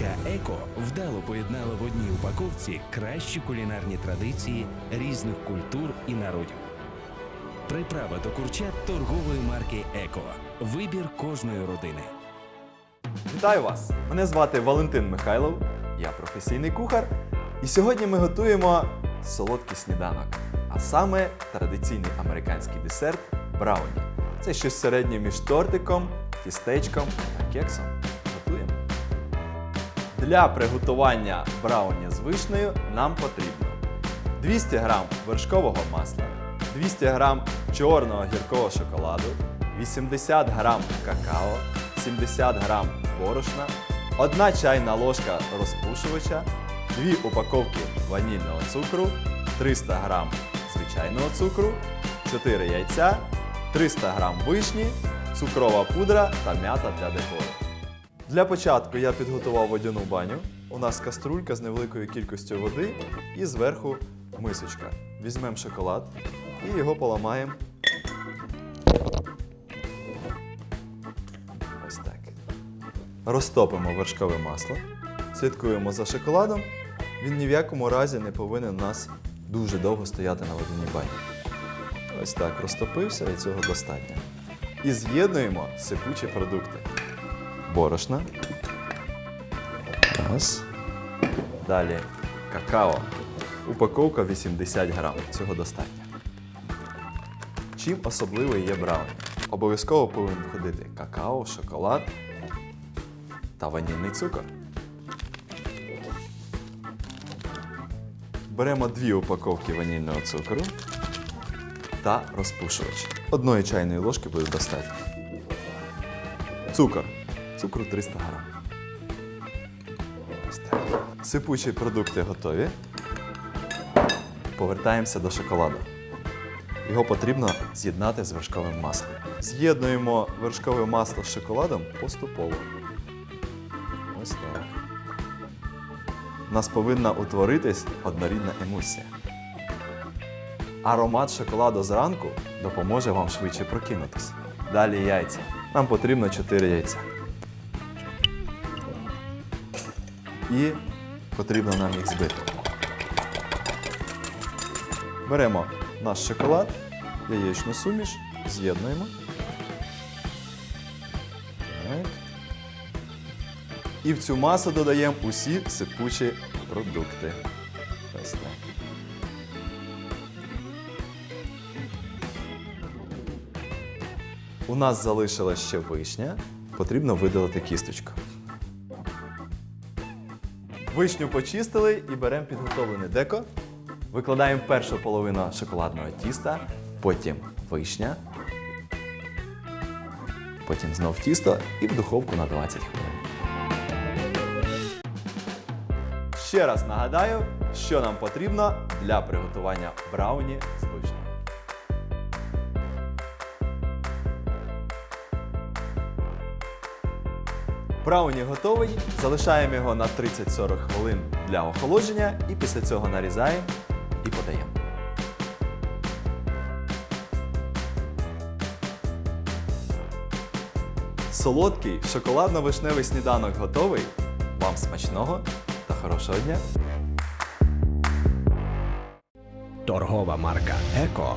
марка Еко вдало поєднала в одній упаковці кращі кулінарні традиції різних культур і народів. Приправа до курчат торгової марки Еко. Вибір кожної родини. Вітаю вас! Мене звати Валентин Михайлов, я професійний кухар. І сьогодні ми готуємо солодкий сніданок, а саме традиційний американський десерт брауні. Це щось середнє між тортиком, тістечком та кексом. Для приготування брауні з вишнею нам потрібно 200 г вершкового масла, 200 г чорного гіркого шоколаду, 80 г какао, 70 г борошна, 1 чайна ложка розпушувача, 2 упаковки ванільного цукру, 300 г звичайного цукру, 4 яйця, 300 г вишні, цукрова пудра та м'ята для декору. Для початку я підготував водяну баню. У нас каструлька з невеликою кількістю води і зверху мисочка. Візьмемо шоколад і його поламаємо. Ось так. Розтопимо вершкове масло. Слідкуємо за шоколадом. Він ні в якому разі не повинен у нас дуже довго стояти на водяній бані. Ось так розтопився і цього достатньо. І з'єднуємо сипучі продукти борошна. Раз. Далі какао. Упаковка 80 грам. Цього достатньо. Чим особливий є брауні? Обов'язково повинен входити какао, шоколад та ванільний цукор. Беремо дві упаковки ванільного цукру та розпушувач. Одної чайної ложки буде достатньо. Цукор. Цукру 300 грам. Сипучі продукти готові. Повертаємося до шоколаду. Його потрібно з'єднати з вершковим маслом. З'єднуємо вершкове масло з шоколадом поступово. Ось так. У нас повинна утворитись однорідна емульсія. Аромат шоколаду зранку допоможе вам швидше прокинутися. Далі яйця. Нам потрібно 4 яйця. І потрібно нам їх збити. Беремо наш шоколад, яєчну суміш, з'єднуємо. Так. І в цю масу додаємо усі сипучі продукти. Ось так. У нас залишилась ще вишня. Потрібно видалити кісточку. Вишню почистили і беремо підготовлене деко. Викладаємо першу половину шоколадного тіста, потім вишня, потім знов тісто і в духовку на 20 хвилин. Ще раз нагадаю, що нам потрібно для приготування брауні з вишнею. Брауні готовий. Залишаємо його на 30-40 хвилин для охолодження і після цього нарізаємо і подаємо. Солодкий шоколадно-вишневий сніданок готовий. Вам смачного та хорошого дня! Торгова марка Еко